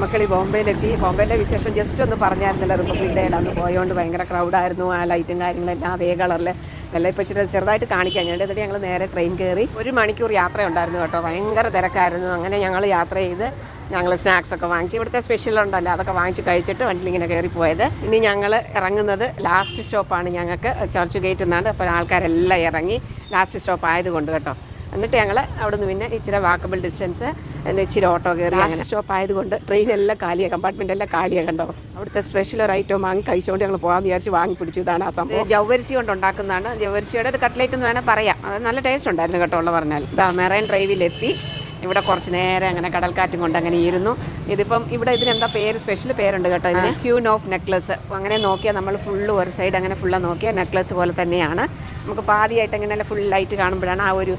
മക്കളി ബോംബെയിലെത്തി. ബോംബെയിലെ വിശേഷം ജസ്റ്റ് ഒന്ന് പറഞ്ഞായിരുന്നല്ലോ. റിപ്പബ്ലിക് ഡേയിൽ അന്ന് പോയതുകൊണ്ട് ഭയങ്കര ക്രൗഡായിരുന്നു ആ ലൈറ്റും കാര്യങ്ങളെല്ലാം അതേ കളറിൽ എല്ലാം ഇപ്പോൾ ഇച്ചിരി ചെറുതായിട്ട് കാണിക്കാൻ ഞാൻ എന്നിട്ട് ഞങ്ങൾ നേരെ ട്രെയിൻ കയറി ഒരു മണിക്കൂർ യാത്ര ഉണ്ടായിരുന്നു കേട്ടോ. ഭയങ്കര തിരക്കായിരുന്നു. അങ്ങനെ ഞങ്ങൾ യാത്ര ചെയ്ത് ഞങ്ങൾ സ്നാക്സൊക്കെ വാങ്ങിച്ച്. ഇവിടുത്തെ സ്പെഷ്യൽ ഉണ്ടല്ലോ. അതൊക്കെ വാങ്ങിച്ച് കഴിച്ചിട്ട് വണ്ടിയിൽ ഇങ്ങനെ കയറി ഇനി ഞങ്ങൾ ഇറങ്ങുന്നത് ലാസ്റ്റ് സ്റ്റോപ്പാണ് ഞങ്ങൾക്ക് ചർച്ച് ഗേറ്റ് എന്നാണ് അപ്പോൾ ആൾക്കാരെല്ലാം ഇറങ്ങി ലാസ്റ്റ് സ്റ്റോപ്പ് ആയതുകൊണ്ട് കേട്ടോ. എന്നിട്ട് ഞങ്ങൾ അവിടെ നിന്ന് പിന്നെ ഇച്ചിരി വാക്കബിൾ ഡിസ്റ്റൻസ് എന്താ ഇച്ചിരി ഓട്ടോ കയറി ലാസ്റ്റ് സ്റ്റോപ്പ് ആയതുകൊണ്ട് ട്രെയിൻ എല്ലാം കാലിയാണ് കമ്പാർട്ട്മെന്റ് എല്ലാം കാലിയാണ് കണ്ടോ? അവിടുത്തെ സ്പെഷ്യൽ ഒരു ഐറ്റം വാങ്ങി കഴിച്ചുകൊണ്ട് ഞങ്ങൾ പോകാമെന്ന് വിചാരിച്ച് വാങ്ങി പിടിച്ചു ഇതാണ് ആ സംഭവം. ജൗവരിശി കൊണ്ട് ഉണ്ടാക്കുന്നതാണ്. ജൗവരിശിയുടെ ഒരു കട്ട്ലേറ്റ് എന്ന് വേണേൽ പറയാം. അത് നല്ല ടേസ്റ്റ് ഉണ്ടായിരുന്നു കേട്ടോ ഉള്ള പറഞ്ഞാൽ മെറൈൻ ഡ്രൈവിലെത്തി ഇവിടെ കുറച്ച് നേരം അങ്ങനെ കടൽക്കാറ്റും കൊണ്ട് അങ്ങനെ ഇരുന്നു. ഇതിപ്പം ഇവിടെ ഇതിനെന്താ പേര്? സ്പെഷ്യൽ പേരുണ്ട് കേട്ടോ ഇതിന്. ക്യൂൻ ഓഫ് നെക്ലസ് അങ്ങനെ നോക്കിയാൽ നമ്മൾ ഫുള്ള് ഒരു സൈഡ് അങ്ങനെ ഫുള്ള് നോക്കിയാൽ നെക്ലസ് പോലെ തന്നെയാണ്. നമുക്ക് പാതിയായിട്ട് ഇങ്ങനെ ഫുൾ ലൈറ്റ് കാണുമ്പോഴാണ് ആ ഒരു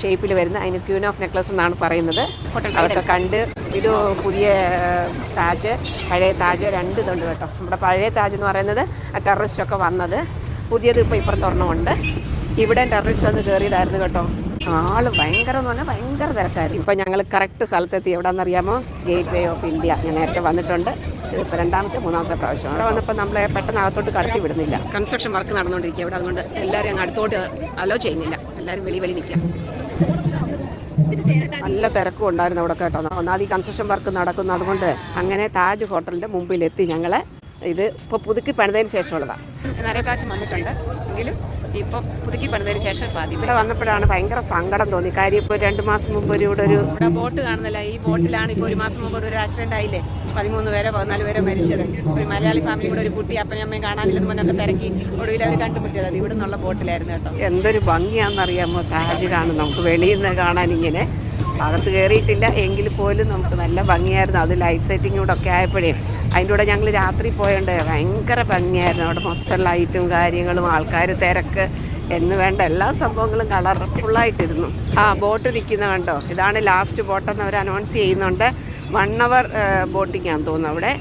ഷേപ്പിൽ വരുന്നത്. അതിന് ക്യൂൻ ഓഫ് നെക്ലസ് എന്നാണ് പറയുന്നത്. അതൊക്കെ കണ്ട് ഇത് പുതിയ താജ് പഴയ താജ് രണ്ട് ഇതുണ്ട് കേട്ടോ. നമ്മുടെ പഴയ താജ് എന്ന് പറയുന്നത് ടെററിസ്റ്റൊക്കെ വന്നത്. പുതിയത് ഇപ്പോൾ ഇപ്പുറത്തൊരെണ്ണമുണ്ട് ഇവിടെ ടെററിസ്റ്റ് ഒന്ന് കയറിയതായിരുന്നു കേട്ടോ. ആൾ ഭയങ്കര എന്ന് പറഞ്ഞാൽ ഭയങ്കര തിരക്കായിരുന്നു. ഇപ്പം ഞങ്ങൾ കറക്റ്റ് സ്ഥലത്തെത്തി. എവിടെയാണെന്നറിയാമോ ഗേറ്റ് വേ ഓഫ് ഇന്ത്യ ഞാൻ നേരത്തെ വന്നിട്ടുണ്ട്. ഇതിപ്പോൾ രണ്ടാമത്തെ മൂന്നാമത്തെ പ്രാവശ്യം. അവിടെ വന്നപ്പോൾ നമ്മളെ പെട്ടെന്ന് അകത്തോട്ട് കടത്തി വിടുന്നില്ല. കൺസ്ട്രക്ഷൻ വർക്ക് നടന്നുകൊണ്ടിരിക്കുക ഇവിടെ അതുകൊണ്ട് എല്ലാവരും അങ്ങ് അടുത്തോട്ട് അലോ ചെയ്യുന്നില്ല. എല്ലാവരും വെളി വെളി നിൽക്കാം നല്ല തിരക്കും ഉണ്ടായിരുന്നു അവിടെ കേട്ടോ. ഒന്നാമത് ഈ കൺസ്ട്രക്ഷൻ വർക്ക് നടക്കുന്നു. അതുകൊണ്ട് അങ്ങനെ താജ് ഹോട്ടലിന്റെ മുമ്പിലെത്തി ഞങ്ങൾ ഇത് ഇപ്പോൾ പുതുക്കി പണിതതിന് ശേഷമുള്ളതാണ് നിറയെ പ്രാവശ്യം വന്നിട്ടുണ്ട്. എങ്കിലും ഇപ്പം പുതുക്കി പണിതതിന് ശേഷം പാതി ഇവിടെ വന്നപ്പോഴാണ് ഭയങ്കര സങ്കടം തോന്നി. കാര്യം ഇപ്പോൾ രണ്ട് മാസം മുമ്പ് ഒരു ഇവിടെ ഒരു ഇവിടെ ബോട്ട് കാണുന്നില്ല. ഈ ബോട്ടിലാണ് ഇപ്പോൾ ഒരു മാസം മുമ്പ് ഒരു ആക്സിഡന്റ് ആയില്ലേ? പതിമൂന്ന് പേരെ പതിനാല് പേരെ മരിച്ചത്. ഒരു മലയാളി ഫാമിലി ഇവിടെ ഒരു കുട്ടി അപ്പനും അമ്മയും കാണാനില്ലെന്ന് പറഞ്ഞൊക്കെ തിരക്കി. ഒടുവിൽ അവർ കണ്ടുപിട്ടിയത് അത് ഇവിടെ നിന്നുള്ള ബോട്ടിലായിരുന്നു കേട്ടോ. എന്തൊരു ഭംഗിയാണെന്നറിയാമോ? താജ് കാണും നമുക്ക് വെളിയിൽ നിന്ന് കാണാൻ ഇങ്ങനെ അകത്ത് കയറിയിട്ടില്ല എങ്കിൽ പോലും നമുക്ക് നല്ല ഭംഗിയായിരുന്നു. അത് ലൈറ്റ് സെറ്റിംഗ് കൂടെ ഒക്കെ ആയപ്പോഴേ അതിന്റെ കൂടെ ഞങ്ങൾ രാത്രി പോയോണ്ട് ഭയങ്കര ഭംഗിയായിരുന്നു. അവിടെ മൊത്തം ലൈറ്റും കാര്യങ്ങളും ആൾക്കാർ തിരക്ക് എന്ന് വേണ്ട എല്ലാ സംഭവങ്ങളും കളർഫുള്ളായിട്ടിരുന്നു ആ ബോട്ട് നിൽക്കുന്ന കണ്ടോ? ഇതാണ് ലാസ്റ്റ് ബോട്ടെന്ന് അവർ അനൗൺസ് ചെയ്യുന്നുണ്ട്. വൺ അവർ ബോട്ടിങ്ങാന്ന് തോന്നുന്നു അവിടെ.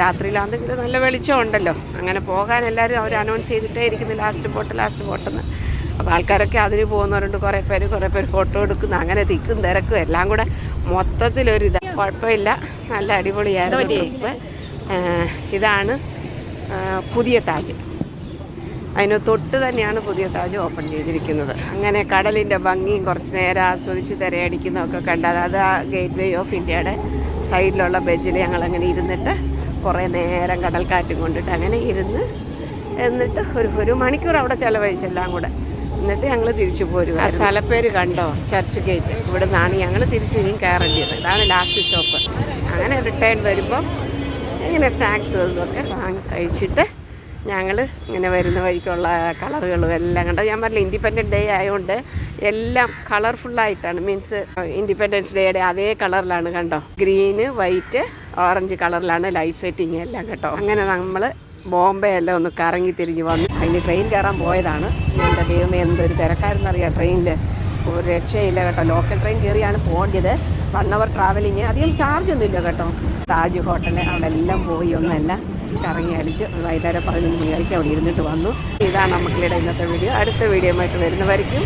രാത്രിയിലാണെങ്കിൽ നല്ല വെളിച്ചം ഉണ്ടല്ലോ. അങ്ങനെ പോകാൻ എല്ലാവരും അവർ അനൗൺസ് ചെയ്തിട്ടേ ഇരിക്കുന്നു ലാസ്റ്റ് ബോട്ട് ലാസ്റ്റ് ബോട്ടെന്ന് അപ്പോൾ ആൾക്കാരൊക്കെ അതിന് പോകുന്നവരുണ്ട്. കുറേ പേര് കുറേ പേര് ഫോട്ടോ എടുക്കുന്നു. അങ്ങനെ തിക്കും തിരക്കും എല്ലാം കൂടെ മൊത്തത്തിലൊരു ഇത്. കുഴപ്പമില്ല. നല്ല അടിപൊളിയായിരുന്നു ഇപ്പം. ഇതാണ് പുതിയ താജ്. അതിന് തൊട്ട് തന്നെയാണ് പുതിയ താജ് ഓപ്പൺ ചെയ്തിരിക്കുന്നത്. അങ്ങനെ കടലിന്റെ ഭംഗിയും കുറച്ച് നേരം ആസ്വദിച്ച് തിരയടിക്കുന്നതൊക്കെ കണ്ടത് അത് ആ ഗേറ്റ് വേ ഓഫ് ഇന്ത്യയുടെ സൈഡിലുള്ള ബെഞ്ചിൽ ഞങ്ങൾ അങ്ങനെ ഇരുന്നിട്ട് കുറേ നേരം കടൽക്കാറ്റും കൊണ്ടിട്ട് അങ്ങനെ ഇരുന്ന് എന്നിട്ട് ഒരു ഒരു മണിക്കൂർ അവിടെ ചിലവഴിച്ചെല്ലാം കൂടെ. എന്നിട്ട് ഞങ്ങൾ തിരിച്ചു പോരും ആ സ്ഥലപ്പേര് കണ്ടോ? ചർച്ച് ഗേറ്റ് ഇവിടെ നിന്നാണ് ഞങ്ങൾ തിരിച്ചു ഇനിയും കയറേണ്ടത് ഇതാണ് ലാസ്റ്റ് ഷോപ്പ് അങ്ങനെ റിട്ടേൺ വരുമ്പം ഇങ്ങനെ സ്നാക്സ് ഇതൊക്കെ വാങ്ങി കഴിച്ചിട്ട് ഞങ്ങൾ ഇങ്ങനെ വരുന്ന വഴിക്കുള്ള കളറുകളും എല്ലാം കണ്ടോ. ഞാൻ പറഞ്ഞില്ല ഇൻഡിപെൻഡന്റ് ഡേ ആയതുകൊണ്ട് എല്ലാം കളർഫുള്ളായിട്ടാണ് മീൻസ് ഇൻഡിപെൻഡൻസ് ഡേയുടെ അതേ കളറിലാണ് കണ്ടോ? ഗ്രീന് വൈറ്റ് ഓറഞ്ച് കളറിലാണ് ലൈറ്റ് സെറ്റിങ് എല്ലാം കേട്ടോ അങ്ങനെ നമ്മൾ ബോംബെ എല്ലാം ഒന്ന് കറങ്ങി തിരിഞ്ഞ് വന്നു. അതിന് ട്രെയിൻ കയറാൻ പോയതാണ്. എന്റെ ദൈവമേ എന്തൊരു തിരക്കാരെന്നറിയാം ട്രെയിനിൽ ഒരു രക്ഷയില്ല കേട്ടോ. ലോക്കൽ ട്രെയിൻ കയറിയാണ് പോകേണ്ടത്. വൺ അവർ ട്രാവലിങ് അധികം ചാർജ് ഒന്നുമില്ല കേട്ടോ. താജ് ഹോട്ടൽ അവിടെ എല്ലാം പോയി ഒന്നല്ല. കറങ്ങി അടിച്ച് വൈകുന്നേരം പതിനൊന്ന് മണിയായിരിക്കും അവിടെ ഇരുന്നിട്ട് വന്നു. ഇതാണ് നമുക്കിവിടെ ഇന്നത്തെ വീഡിയോ അടുത്ത വീഡിയോ ആയിട്ട് വരുന്നവരിക്കും.